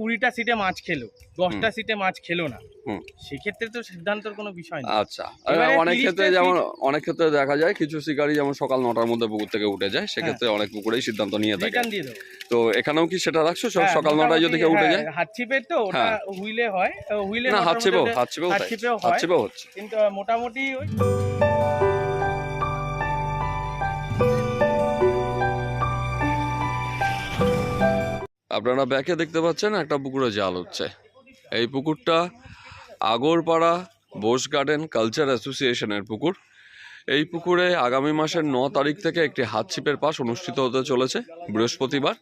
কুড়িটা সিটে মাছ খেলো দশটা সিটে মাছ খেলো না। সেক্ষেত্রে তো সিদ্ধান্তর কোনো বিষয় নেই। আচ্ছা অনেক ক্ষেত্রে যেমন অনেক ক্ষেত্রে দেখা যায় কিছু শিকারী যেমন সকাল নটার মধ্যে পুকুর থেকে উঠে যায় সেক্ষেত্রে অনেক পুকুরেই সিদ্ধান্ত নিয়ে থাকে। তো এখানেও কি সেটা রাখছো? সব হ্যাঁ, সকাল নটায় যদি কেউ উঠে যায়? হ্যাঁ, হাত ছিপের তো ওটা হ্যাঁ। হুইলে হয় হুইলে না হাত নটার চেপেও মধ্যে- হাত চেপেও হাত তাই। চেপেও হাত হয়। হচ্ছে। কিন্তু মোটামুটি ওই আপনারা ব্যাকে দেখতে পাচ্ছেন একটা পুকুরে জাল হচ্ছে। এই পুকুরটা আগরপাড়া বোস গার্ডেন কালচার অ্যাসোসিয়েশনের পুকুর। এই পুকুরে আগামী মাসের ন তারিখ থেকে একটি হাত ছিপের পাস অনুষ্ঠিত হতে চলেছে বৃহস্পতিবার।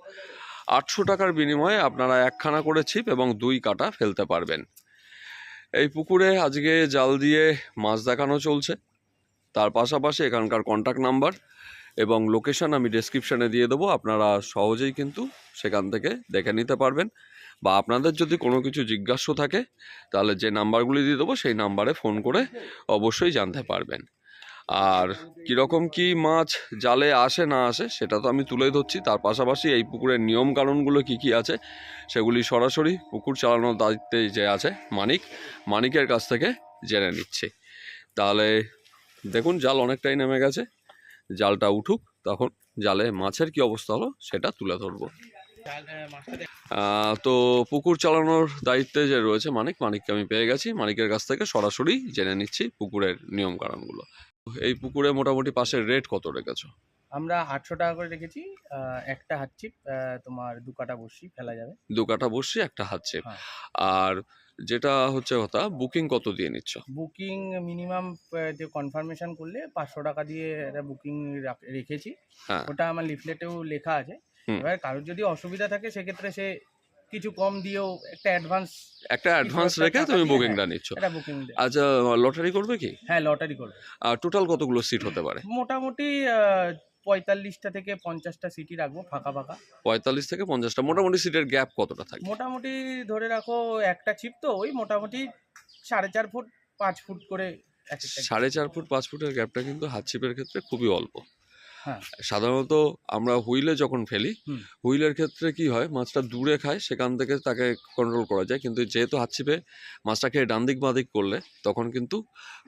আটশো টাকার বিনিময়ে আপনারা একখানা করে ছিপ এবং দুই কাটা ফেলতে পারবেন। এই পুকুরে আজকে জাল দিয়ে মাছ দেখানো চলছে। তার পাশাপাশি এখানকার কন্ট্যাক্ট নাম্বার এবং লোকেশন আমি ডেসক্রিপশানে দিয়ে দেবো। আপনারা সহজেই কিন্তু সেখান থেকে দেখে নিতে পারবেন। বা আপনাদের যদি কোনো কিছু জিজ্ঞাসা থাকে, তাহলে যে নাম্বারগুলি দিয়ে দেবো, সেই নাম্বারে ফোন করে অবশ্যই জানতে পারবেন। আর কীরকম কি মাছ জালে আসে না আসে, সেটা তো আমি তুলে ধরছি। তার পাশাপাশি এই পুকুরের নিয়ম কানুনগুলো কি কি আছে, সেগুলি সরাসরি পুকুর চালানোর দায়িত্বে যে আছে মানিক, মানিকের কাছ থেকে জেনে নিচ্ছি। তাহলে দেখুন, জাল অনেকটাই নেমে গেছে। জালটা উঠুক তখন জালে মাছের কি অবস্থা হলো সেটা তুলে ধরবো। তো পুকুর চালানোর দায়িত্বে যে রয়েছে মানিক মানিককে আমি পেয়ে গেছি। মানিকের কাছ থেকে সরাসরি জেনে নিচ্ছি পুকুরের নিয়ম কারণগুলো এই পুকুরে মোটামুটি পাশের রেট কত রেখেছো? আমরা আটশো টাকা করে রেখেছি। একটা হাত তোমার দু কাটা বসি ফেলা যাবে। দু কাটা বসছি একটা হাতছে হ্যাঁ। আর যেটা হচ্ছে কথা বুকিং কত দিয়ে নিচ্ছ? বুকিং মিনিমাম যে কনফার্মেশন করলে পাঁচশো টাকা দিয়ে একটা বুকিং রেখেছি। হ্যাঁ। ওটা আমার লিফলেটেও লেখা আছে। এবার কারোর যদি অসুবিধা থাকে সেক্ষেত্রে সে কিছু কম দিয়েও একটা অ্যাডভান্স একটা অ্যাডভান্স রেখে তুমি বুকিংটা হ্যাঁ। নিচ্ছ। একটা বুকিং আচ্ছা লটারি করবে কি? হ্যাঁ লটারি করবে। আর টোটাল কতগুলো সিট হতে পারে? মোটামুটি পঁয়তাল্লিশটা থেকে পঞ্চাশটা সিটি রাখব ফাঁকা ফাঁকা। পঁয়তাল্লিশ থেকে পঞ্চাশটা মোটামুটি সিটের গ্যাপ কতটা থাকে? মোটামুটি ধরে রাখো একটা চিপ তো ওই মোটামুটি সাড়ে চার ফুট পাঁচ ফুট করে সাড়ে চার ফুট পাঁচ ফুটের গ্যাপটা কিন্তু হাত ছিপের ক্ষেত্রে খুবই অল্প। সাধারণত আমরা হুইলে যখন ফেলি হুইলের ক্ষেত্রে কি হয় মাছটা দূরে খায় সেখান থেকে তাকে কন্ট্রোল করা যায়। কিন্তু যেহেতু হাত ছিপে মাছটা খেয়ে ডান দিক বাঁ দিক করলে তখন কিন্তু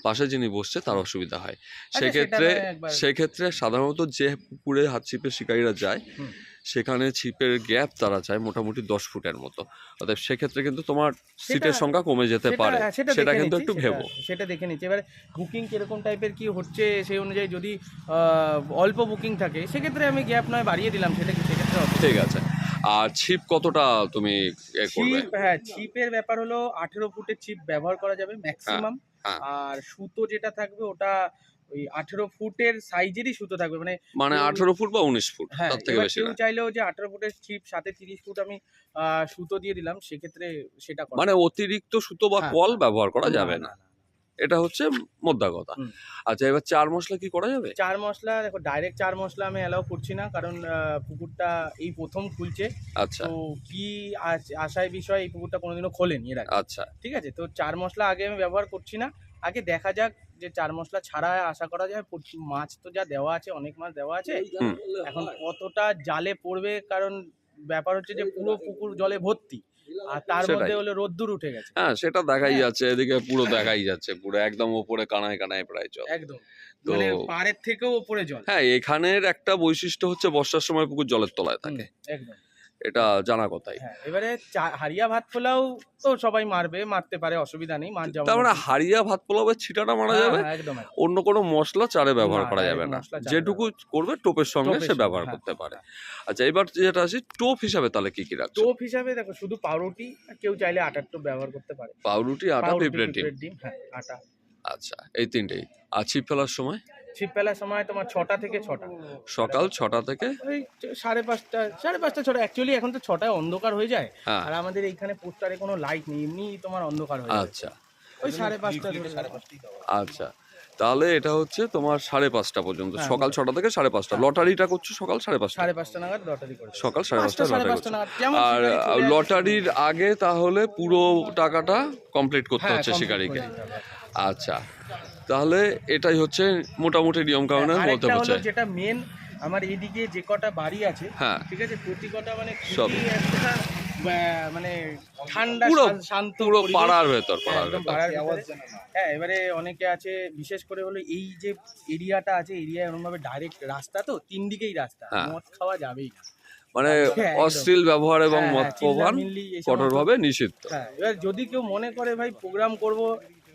পাশে যিনি বসছে তার অসুবিধা হয়। আচ্ছা, সেক্ষেত্রে সেক্ষেত্রে সাধারণত যে পুকুরে হাত ছিপে শিকারীরা যায়। সেখানে ছিপের গ্যাপ তারা চায় মোটামুটি দশ ফুটের মতো। অতএব সেক্ষেত্রে কিন্তু তোমার সিটের সংখ্যা কমে যেতে পারে। হ্যাঁ, সেটা কিন্তু একটু ভেবো। সেটা দেখে নিচ্ছি। এবার বুকিং কীরকম টাইপের কি হচ্ছে সেই অনুযায়ী যদি অল্প বুকিং থাকে সেক্ষেত্রে আমি গ্যাপ নয় বাড়িয়ে দিলাম সেটা কি সেক্ষেত্রে। ঠিক আছে। আর ছিপ কতটা তুমি ছিপ হ্যাঁ ছিপের ব্যাপার হলো আঠেরো ফুটের ছিপ ব্যবহার করা যাবে ম্যাক্সিমাম হ্যাঁ। আর সুতো যেটা থাকবে ওটা ওই আঠেরো ফুটের সাইজেরই সুতো থাকবে মানে মানে আঠারো ফুট বা উনিশ ফুট হ্যাঁ তার থেকে বেশি কেউ না। চাইলেও যে আঠেরো ফুটের ছিপ সাথে তিরিশ ফুট আমি সুতো দিয়ে দিলাম সেক্ষেত্রে সেটা করা মানে অতিরিক্ত সুতো বা হ্যাঁ, কল হ্যাঁ। ব্যবহার করা যাবে না এটা হচ্ছে মোদ্দা কথা। আচ্ছা এবার চার মশলা কি করা যাবে? চার মশলা দেখো ডাইরেক্ট চার মশলা আমি অ্যালাউ করছি না কারণ পুকুরটা এই প্রথম খুলছে। আচ্ছা। তো কি আশায় বিষয় এই পুকুরটা কোনোদিনও খোলেনি এর আগে। আচ্ছা। ঠিক আছে? তো চার মশলা আগে আমি ব্যবহার করছি না। আগে দেখা যাক যে চার মশলা ছাড়া আশা করা যায় মাছ তো যা দেওয়া আছে অনেক মাছ দেওয়া আছে এখন কতটা জালে পড়বে কারণ ব্যাপার হচ্ছে যে পুরো পুকুর জলে ভর্তি আর তার মধ্যে হলো রোদ্দুর উঠে গেছে। হ্যাঁ সেটা দেখাই হ্যাঁ। যাচ্ছে এদিকে পুরো দেখাই যাচ্ছে পুরো একদম ওপরে কানায় কানায় প্রায় জল। একদম। তো- মানে পাড়ের থেকেও উপরে জল। হ্যাঁ এখানের একটা বৈশিষ্ট্য হচ্ছে বর্ষার সময় পুকুর জলের তলায় থাকে। একদম। এটা জানা কথাই। হ্যাঁ এবারে হারিয়া ভাত পোলাও তো সবাই মারবে মারতে পারে অসুবিধা নেই যেমন তার মানে হারিয়া ভাত পোলাওয়ের ছিটাটা মারা হ্যাঁ, যাবে? হ্যাঁ। অন্য কোনো মশলা চারে ব্যবহার করা যাবে না। যেটুকু করবে টোপের সঙ্গে সে ব্যবহার করতে পারে। আচ্ছা এবার যেটা আছে টোপ হিসাবে তাহলে কি কি রাখছো? টোপ হিসাবে দেখো শুধু পাউরুটি আর কেউ চাইলে আটার টোপ ব্যবহার করতে পারে। পাউরুটি আটা পিঁপড়ের ডিম। হ্যাঁ আটা। আচ্ছা এই তিনটেই। আর ছিপ ফেলার সময়। ছিপ ফেলার সময় তোমার ছটা থেকে ছটা। সকাল ছটা থেকে? ওই সাড়ে পাঁচটা সাড়ে পাঁচটা ছটা। অ্যাকচুয়ালি এখন তো ছটায় অন্ধকার হয়ে যায়। হ্যাঁ। আর আমাদের এইখানে পোস্টারে কোনো লাইট নেই এমনি তোমার অন্ধকার হয়ে যায়। আচ্ছা। ওই সাড়ে পাঁচটা ধরে সাড়ে পাঁচটা আচ্ছা। তাহলে এটা হচ্ছে তোমার সাড়ে পাঁচটা পর্যন্ত। হ্যাঁ, সকাল ছটা থেকে সাড়ে পাঁচটা। লটারিটা করছ সকাল সাড়ে পাঁচটা? সাড়ে পাঁচটা নাগাদ লটারি করে সকাল সাড়ে পাঁচটা পাঁচটা সাড়ে লটারি পাঁচটা করছ। নাগাদ। যেমন আর শিকারি চলে আসে। লটারির আগে তাহলে পুরো টাকাটা কমপ্লিট করতে হ্যাঁ, হচ্ছে complete শিকারীকে। করে দিতে হবে। আচ্ছা। তাহলে এটাই হচ্ছে মোটামুটি নিয়ম কানুনের মধ্যে আরেকটা হচ্ছে যেটা মেন আমার এইদিকে যে কটা বাড়ি আছে হ্যাঁ। ঠিক আছে প্রতি কটা মানে সব। একটা মানে ঠান্ডা শান্ত- পুরো পাড়ার ভেতর হ্যাঁ, পাড়ার। হ্যাঁ এবারে অনেকে আছে বিশেষ করে হলো এই যে এরিয়াটা আছে এরিয়া এরকম ভাবে ডাইরেক্ট রাস্তা তো তিন দিকেই রাস্তা হ্যাঁ। মদ খাওয়া যাবেই না। মানে হ্যাঁ, অশ্লীল ব্যবহার এবং হ্যাঁ, মদ হ্যাঁ, প্রভান কঠোরভাবে নিষিদ্ধ। হ্যাঁ এবার যদি কেউ মনে করে ভাই প্রোগ্রাম করব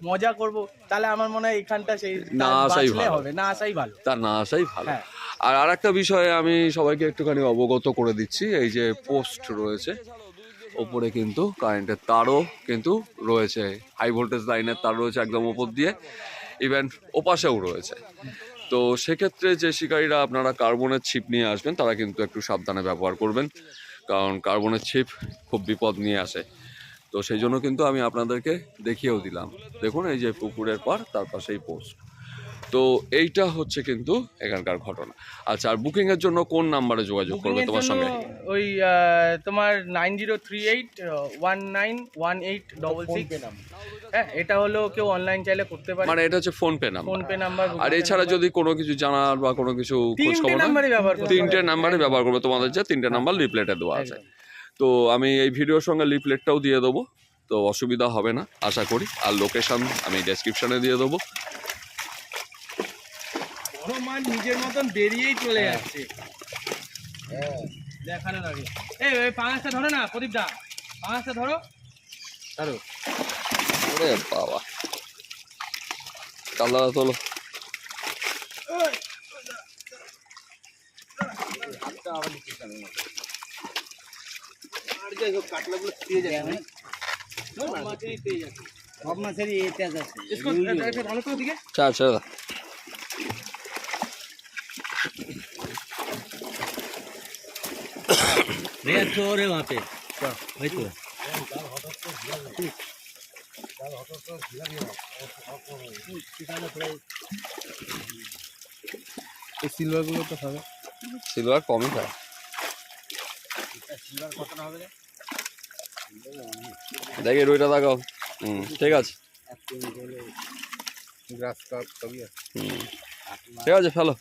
মজা করব তাহলে আমার মনে হয় এখানটা সেই না আসাই ভালো। হবে না আসাই ভালো। তার না আসাই ভালো। হ্যাঁ। আর আরেকটা বিষয়ে আমি সবাইকে একটুখানি অবগত করে দিচ্ছি এই যে পোস্ট রয়েছে ওপরে কিন্তু কারেন্টের তারও কিন্তু রয়েছে হাই ভোল্টেজ লাইনের তার রয়েছে একদম ওপর দিয়ে ইভেন ওপাশেও রয়েছে। তো সেক্ষেত্রে যে শিকারীরা আপনারা কার্বনের ছিপ নিয়ে আসবেন তারা কিন্তু একটু সাবধানে ব্যবহার করবেন কারণ কার্বনের ছিপ খুব বিপদ নিয়ে আসে। তো সেই জন্য কিন্তু আমি আপনাদেরকে দেখিয়েও দিলাম। দেখুন এই যে পুকুরের পার তার পাশেই পোস্ট তো এইটা হচ্ছে কিন্তু এখানকার ঘটনা। আচ্ছা আর বুকিং এর জন্য কোন নাম্বারে যোগাযোগ করবে তোমার সঙ্গে? ওই আহ, তোমার nine zero three eight one nine one eight double six হ্যাঁ এটা হলো কেউ অনলাইন চাইলে করতে পারে। মানে এটা হচ্ছে phone pay number. Phone pay number আর এছাড়া যদি কোনো কিছু জানার বা কোনো কিছু খোঁজ তিনটে খবর নাম্বারই ব্যবহার করতে তিনটে নাম্বারে ব্যবহার করবে তোমাদের যে তিনটে নাম্বার লিফলেটে দেওয়া আছে। তো আমি এই ভিডিওর সঙ্গে লিফলেটটাও দিয়ে দেবো তো অসুবিধা হবে না আশা করি। আর লোকেশান আমি ডেসক্রিপশনে দিয়ে দেবো। মাছ নিজের মতন বেরিয়েই চলে যাচ্ছে। দেখানোর আগে। এই ওই পাঁচটা ধরো না প্রদীপ দা। পাঁচটা ধরো। ধরো ওরে বাবা। কাল্লা তোলো আর যাই হোক সব মাছেরই ইতিহাস আছে চোরে ভাপে সিলভারগুলো তো খাবে। সিলভার কমই খায়। দেখি রুইটা দেখাও হুম ঠিক আছে। ঠিক আছে ফেলো।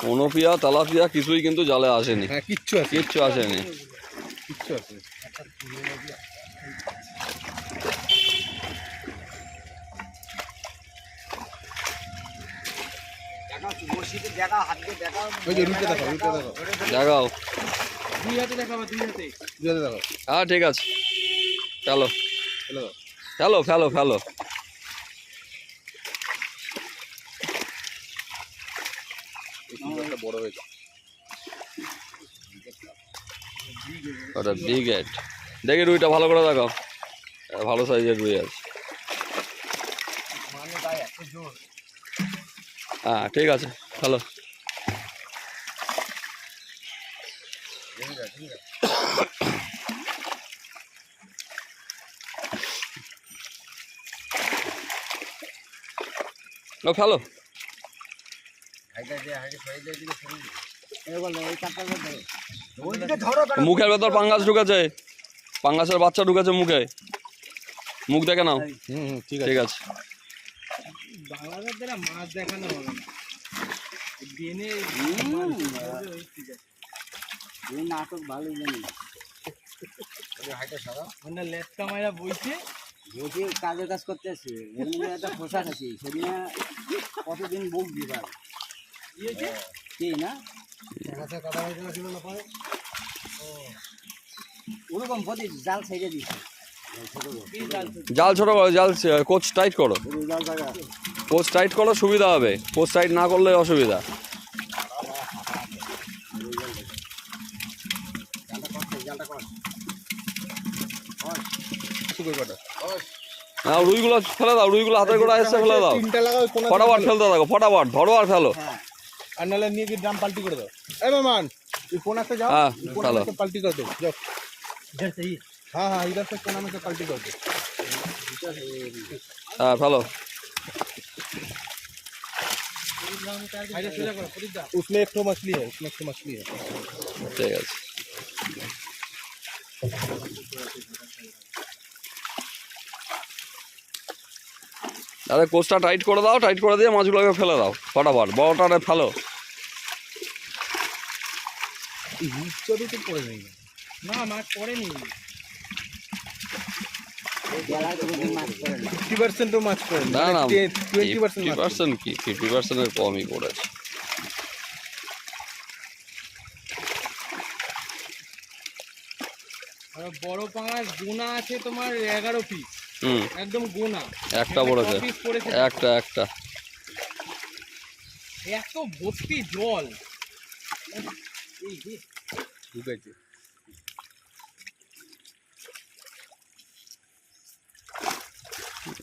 কোনোপিয়া তালাপিয়া কিছুই কিন্তু জালে আসেনি। হ্যাঁ কিচ্ছু আসেনি। কিচ্ছু আসেনি। কিচ্ছু আছে ওই যে রুটে দেখো রুটে দেখো দেখাও দুই হাতে দেখাবো দুই হাতে? দুই হাতে দেখো হ্যাঁ ঠিক আছে। হ্যালো ফেলো। ফেলো ফেলো বড় হয়েছে ওটা বিগ দেখি রুইটা ভালো করে দেখাও। ভালো সাইজের রুই আছে। হ্যাঁ ঠিক আছে। হ্যালো ও ফেলো। মুখের ভেতর পাঙ্গাস ঢুকেছে। পাঙ্গাসের বাচ্চা ঢুকেছে মুখে। মুখ দেখে নাও। হুম ঠিক ঠিক আছে। বাংলাদেশ দ্বারা মাছ দেখানো হবে না। বেনে নাটক ভালোই জানি। মানে লেটকা মাইরা বইছে। বলছি কাজের কাজ করতে আসছি এমনি একটা পোশাক আছে সেদিন কতদিন বুক দিবার কি না? ওরকম প্রতি জাল ছেড়ে দিচ্ছে জাল ছোট করো জাল কোচ টাইট করো। জাল জায়গা কোচ টাইট করো সুবিধা হবে। কোচ টাইট না করলে অসুবিধা। হ্যাঁ রুইগুলো ফেলে দাও রুইগুলো হাতের গোড়া এসে ফেলে দাও তিনটা লাগাও কোন ফটাফট ফেলতে থাকো ফটাফট ধরো আর ফেলো আর নাহলে নিয়ে গিয়ে ড্রাম পাল্টি করে দাও এই মেহমান তুই কোন আসতে যাও হ্যাঁ कोना ফেলো में से पलटी कर दो जाओ इधर से ही हाँ हाँ इधर से कोना में से पलटी कर दो হ্যাঁ ফেলো उसमें एक तो मछली है उसमें एक तो मछली है ঠিক আছে আরে কোচটা টাইট করে দাও টাইট করে দিয়ে মাছগুলোকে ফেলে দাও, ফটাফট বড়টারে ফেলো। কমই পড়েছে। বড় পাঙাশ গোনা আছে তোমার এগারো পিস হুম। একদম গোনা একটা পড়েছে একটা একটা। এত ভর্তি জল। ঢুকেছে।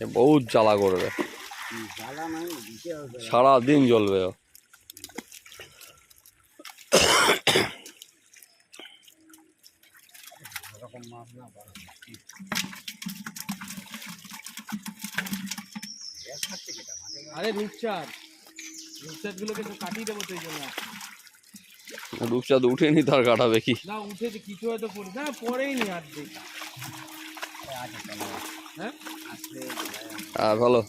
এ বহুত জ্বালা করবে। জ্বালা মানে দিতে হবে সারা দিন জ্বলবে। মাছ না আরে রূপচাঁদ রূপচাঁদ গুলোকে তো কাটিয়ে দেবো তো এই জন্য। রূপচাঁদ উঠেনি তার কাটাবে কি? না উঠেছে কিছু হয়তো পড়ে না পড়েই আর দেখ হ্যাঁ? হ্যাঁ ভালো।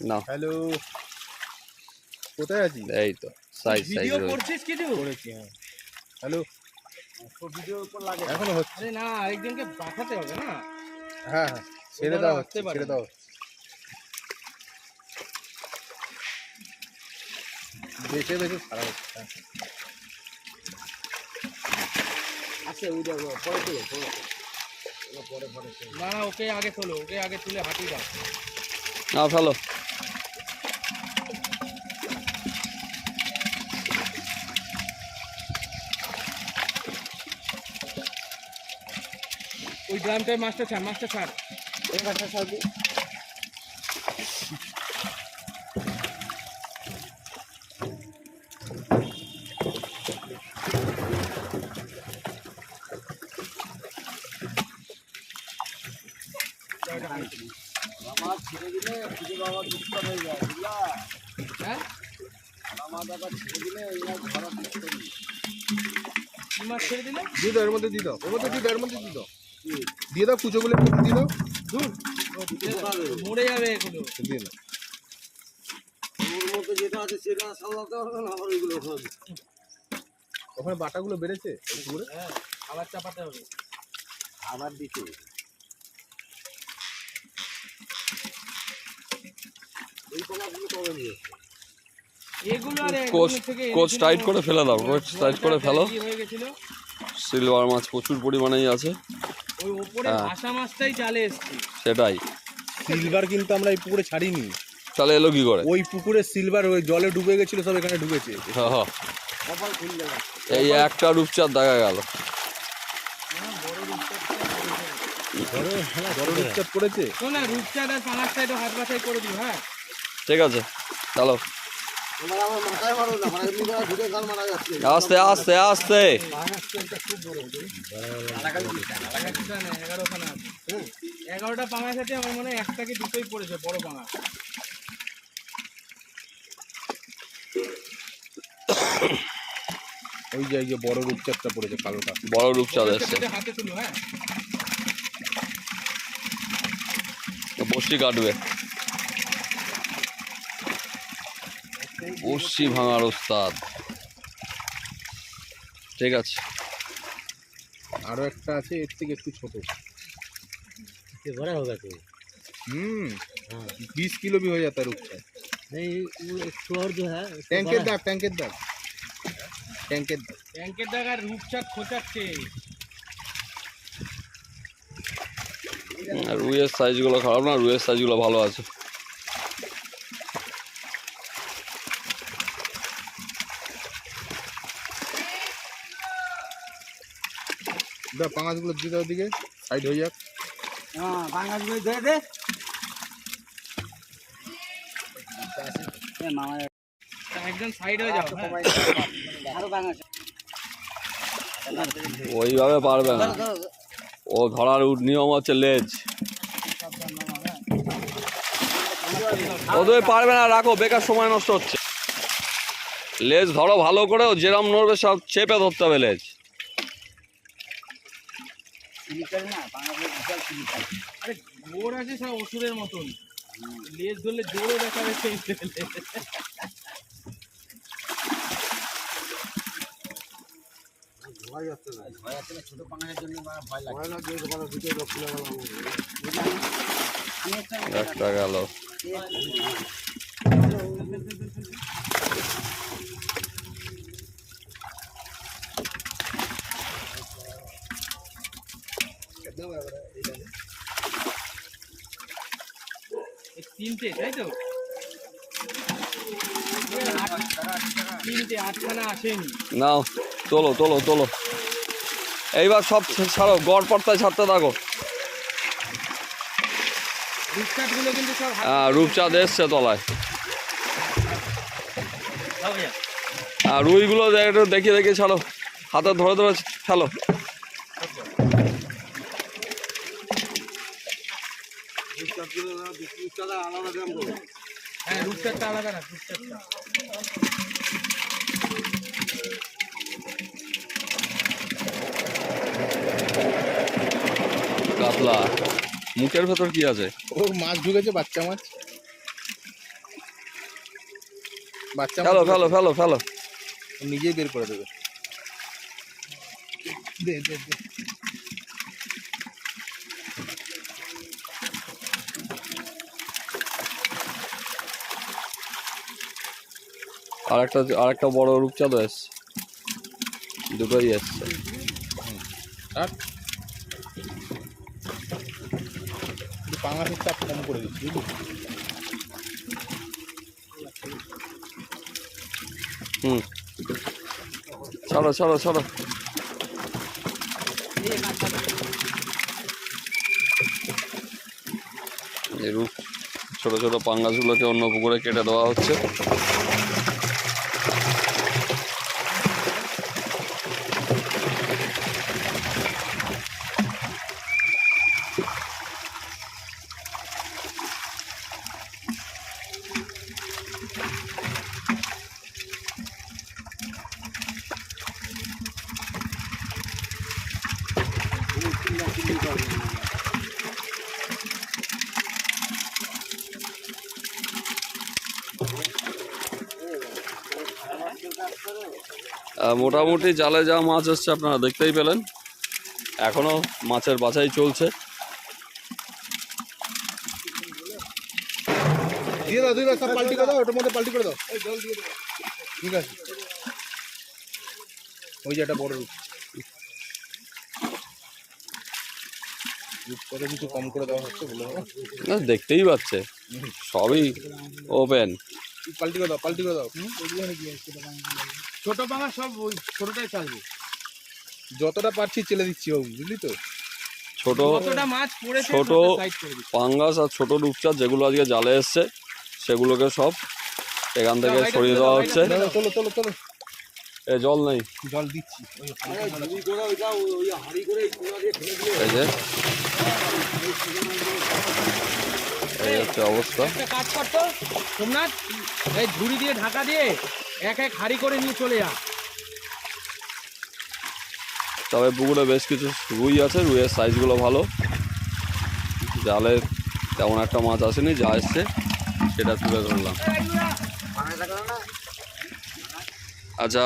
না হ্যালো। কোথায় আছিস? এই তো সাইজ সাইজ ভিডিও করছিস কিছু? করেছি হ্যাঁ। হ্যালো। ভিডিওর উপর লাগে। এখনও হচ্ছে। আরে না আরেকজনকে পাঠাতে হবে না? হ্যাঁ হ্যাঁ ছেড়ে দাও ছেড়ে। দাও। বেছে বেছে ছাড়া হচ্ছে হ্যাঁ। আছে ওই দেখো পরে তো পরে পরে পরে না ওকে আগে তোলো ওকে আগে তুলে হাঁটিয়ে দাও। না ভালো ওই ড্রামটায় মাছটা ছাড় মাছটা ছাড়। এই মাছটা সব আমার ছেড়ে দিলে খুঁজে বাবা দুঃখ হয়ে? যায় বুঝলা হ্যাঁ আমার ছেড়ে দিলে এই মাছ ধরা দুঃখ মাছ ছেড়ে দিলে? দিয়ে দাও এর মধ্যে দিয়ে দাও এর মধ্যে দিয়ে দাও এর মধ্যে দিয়ে দাও। দিয়ে দাও কুচোগুলো একটু দিয়ে দাও। মরে যাবে এগুলো দিয়ে দাও। মধ্যে যেটা আছে সেটা সামলাতে পারবে না আমার ওইগুলো হবে। ওখানে বাটাগুলো বেড়েছে? পুকুরে হ্যাঁ আবার চাপাতে হবে। আবার দিতে কোচ কোচ টাইট করে ফেলে দাও কোচ টাইট করে ফেলো। সিলভার মাছ প্রচুর পরিমাণেই আছে। ওই ওপরে হ্যাঁ। ভাষা মাছটাই এসছে। সেটাই। সিলভার কিন্তু আমরা এই পুকুরে ছাড়িনি। তাহলে এলো কি করে? ওই পুকুরে সিলভার ওই জলে ডুবে গেছিল সব এখানে ঢুকেছে হ্যাঁ, হ্যাঁ। এই একটা রূপচাঁদ দেখা গেল। হ্যাঁ বড় রূপচাঁদ পড়েছে শোন রূপচাঁদ আর পাঙাশটা একটু হাত বাছাই করে দিও হ্যাঁ। ঠিক আছে চলো। আস্তে আস্তে আস্তে। আছে এগারোটা পাঙাশ আছে আমার মনে হয় একটা কি দুটোই পড়েছে বড় পাঙাশ ওই যে এই যে বড় রূপচাঁদটা পড়েছে কালোটা। বড় রূপচাঁদ সেটা হাতে তুলো হ্যাঁ। বসি কাটবে। বসি ভাঙার ওস্তাদ ঠিক আছে আরো একটা আছে এর থেকে একটু ছোট बड़ा होगा तो হুম বিশ কিলো भी हो जाता है रूपचाँद नहीं वो एक तो और जो है उसको ট্যাঙ্কের बड़ा- দাগ ট্যাঙ্কের দাগ ট্যাঙ্কের দাগ ব্যাংকের জায়গায় রূপচাঁদ খোঁচাচ্ছে আর রুইয়ের সাইজগুলো খারাপ না রুইয়ের সাইজগুলো ভালো আছে দিতে ওদিকে। সাইড হয়ে যাক। ওইভাবে পারবে না। ও ধরার নিয়ম হচ্ছে লেজ। ওদের পারবে না রাখো বেকার সময় নষ্ট হচ্ছে। লেজ ধরো ভালো করে ও যেরম নড়বে সব চেপে ধরতে হবে লেজ। স্লিপার না বাংলা বিশাল স্লিপার আরে ঘোর আছে সব অসুরের মতন। লেজ ধরলে জোরে দেখাবে সেই ভয় যাচ্ছে না। ভয় যাচ্ছে না ছোট পাঙ্গাসের জন্য ভয় লাগে ভয় ভিতরে রক্ত লাগালাম আমি একটা একটা গেল তিনটে তাই তো? তিনটে আটখানা আসেনি। নাও তোলো তোলো তোলো। এইবার সব ছাড়ো গড় পর্তায় ছাড়তে থাকো। হ্যাঁ রূপচাঁদ এসছে তলায়। আর রুইগুলো একটু দেখিয়ে দেখিয়ে ছাড়ো। হাতে ধরে ধরে ফেলো হ্যাঁ রূপচাঁদটা আলাদা না রূপচাঁদটা কাতলা মুখের ভেতর কি আছে? ও মাছ ঢুকেছে বাচ্চা মাছ। বাচ্চা ফেলো ফেলো ফেলো ফেলো। নিজেই বের করে দেবে। দে দে দে। আর একটা আর একটা বড় রূপচাঁদও এসছে। দুটোই এসছে। আর চাপ কম করে দিচ্ছি হুম। ছাড়ো ছাড়ো। এই রূপ ছোট ছোট পাঙ্গাসগুলোকে অন্য পুকুরে কেটে দেওয়া হচ্ছে। মোটামুটি জালে যা মাছ এসছে আপনারা দেখতেই পেলেন। এখনও মাছের বাছাই চলছে। দিয়ে দাও দিয়ে সব পাল্টি করে দাও ওটার মধ্যে পাল্টি করে দাও। ঠিক আছে। ওই যে একটা বড় রূপ। রূপ কিছু কম করে দেওয়া হচ্ছে না দেখতেই পাচ্ছে। সবই ওপেন পাল্টি করে দাও পাল্টি করে দাও। ছোট পাঙা সব ওই ছোটটাই চালবে। যতটা পারছি চেলে দিচ্ছি বাবু বুঝলি তো? ছোট কতটা মাছ পড়েছে ছোট সাইড করে দিচ্ছি। পাঙ্গাস আর ছোট রূপচাঁদ যেগুলো আজকে জালে এসছে সেগুলোকে সব এখান থেকে সরিয়ে দেওয়া হচ্ছে। চলো চলো চলো। এ জল নেই। জল দিচ্ছি। এই যে এই হচ্ছে অবস্থা। কাজ করতো সোমনাথ এই ঝুড়ি দিয়ে ঢাকা দিয়ে এক এক হাড়ি করে নিয়ে চলে যা তবে পুকুরে বেশ কিছু রুই আছে রুইয়ের সাইজগুলো ভালো। জালে তেমন একটা মাছ আসেনি যা এসছে সেটা তুলে ধরলাম। আচ্ছা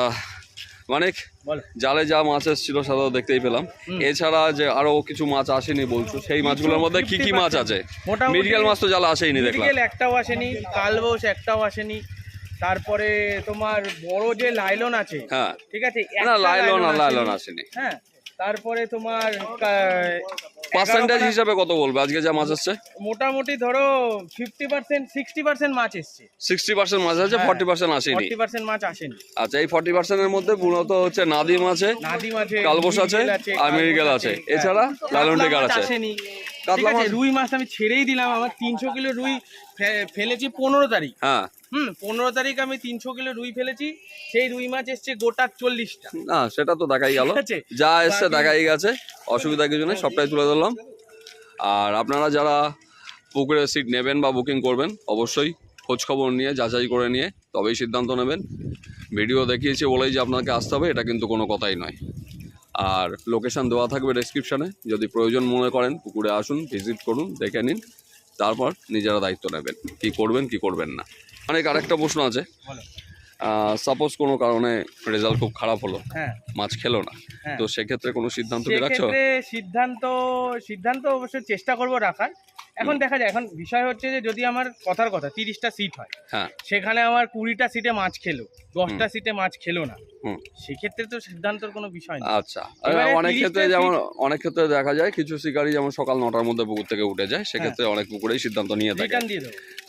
মানিক জালে যা মাছ এসেছিল সেটা দেখতেই পেলাম। এছাড়া যে আরও কিছু মাছ আসেনি বলছো সেই মাছগুলোর মধ্যে কি কি মাছ আছে? মিরগেল মাছ তো জালে আসেনি দেখলাম। একটাও আসেনি কালবোস একটাও আসেনি। তারপরে তোমার বড় যে লাইলন আছে হ্যাঁ। ঠিক আছে? না লাইলন। লাইলন আসেনি। হ্যাঁ তারপরে তোমার পার্সেন্টেজ হিসাবে কত বলবে? আজকে যা মাছ আসছে? মোটামুটি ধরো ফিফটি পার্সেন্ট সিক্সটি পার্সেন্ট মাছ এসছে। সিক্সটি পার্সেন্ট মাছ আছে হ্যাঁ। ফর্টি পার্সেন্ট আসেনি। ফর্টি পার্সেন্ট মাছ আসেনি। আচ্ছা এই ফর্টি পার্সেন্টের মধ্যে মূলত হচ্ছে নাদিম আছে নাদিম আছে কালবোস আছে, আর কালবোস আছে। হ্যাঁ। এছাড়া লালন কাতলা আছে। রুই মাছ আমি ছেড়েই দিলাম আমার তিনশো কিলো রুই ফেলেছি পনেরো তারিখ। হ্যাঁ। হুম পনেরো তারিখ আমি তিনশো কিলো রুই ফেলেছি সেই রুই মাছ এসছে গোটা চল্লিশটা। না সেটা তো দেখাই গেল। যা এসছে দেখাই গেছে অসুবিধা কিছু নেই সবটাই তুলে ধরলাম। আর আপনারা যারা পুকুরের সিট নেবেন বা বুকিং করবেন অবশ্যই খোঁজখবর নিয়ে যাচাই করে নিয়ে তবেই সিদ্ধান্ত নেবেন। ভিডিও দেখিয়েছি বলেই যে আপনাকে আসতে হবে এটা কিন্তু কোনো কথাই নয়। আর লোকেশান দেওয়া থাকবে ডেসক্রিপশানে যদি প্রয়োজন মনে করেন পুকুরে আসুন ভিজিট করুন দেখে নিন তারপর নিজেরা দায়িত্ব নেবেন কি করবেন কি করবেন না। অনেক আরেকটা প্রশ্ন আছে। সাপোজ কোনো কারণে রেজাল্ট খুব খারাপ হলো হ্যাঁ মাছ খেলো না হ্যাঁ। তো সেক্ষেত্রে কোনো সিদ্ধান্ত কি রাখছো সিদ্ধান্ত সিদ্ধান্ত অবশ্যই চেষ্টা করব রাখার এখন দেখা যায় এখন বিষয় হচ্ছে যে যদি আমার কথার কথা তিরিশটা সিট হয় হ্যাঁ। সেখানে আমার কুড়িটা সিটে মাছ খেলো দশটা সিটে মাছ খেলো না। সেক্ষেত্রে তো সিদ্ধান্তর কোনো বিষয় নেই। আচ্ছা অনেক ক্ষেত্রে যেমন অনেক ক্ষেত্রে দেখা যায় কিছু শিকারী যেমন সকাল নটার মধ্যে পুকুর থেকে উঠে যায় সেক্ষেত্রে অনেক পুকুরেই সিদ্ধান্ত নিয়ে থাকে।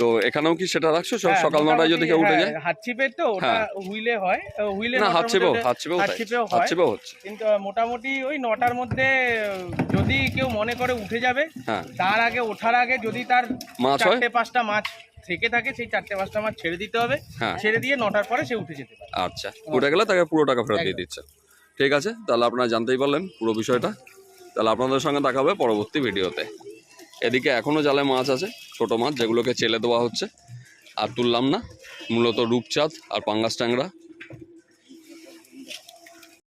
তো এখানেও কি সেটা রাখছো? সব হ্যাঁ, সকাল নটায় যদি কেউ উঠে যায়? হ্যাঁ, হাত ছিপের তো ওটা হ্যাঁ। হুইলে হয় হুইলে না হাত চেপেও হাত চেপেও হাত তাই চেপেও হাত হয়। চেপেও হচ্ছে। কিন্তু মোটামুটি ওই নটার মধ্যে যদি কেউ মনে করে উঠে যাবে হ্যাঁ। তার আগে ওঠার আগে যদি তার চারটে পাঁচটা মাছ থেকে থাকে সেই চারটে পাঁচটা মাছ ছেড়ে দিতে হবে। হ্যাঁ। ছেড়ে দিয়ে নটার পরে সে উঠে যেতে পারে। আচ্ছা উঠে গেলে তাকে পুরো টাকা ফেরত দিয়ে দিচ্ছে। ঠিক আছে তাহলে আপনারা জানতেই পারলেন পুরো বিষয়টা। তাহলে আপনাদের সঙ্গে দেখা হবে পরবর্তী ভিডিওতে। এদিকে এখনও জালে মাছ আছে ছোট মাছ যেগুলোকে চেলে দেওয়া হচ্ছে। আর তুললাম না মূলত রূপচাঁদ আর পাঙ্গাস ট্যাংরা।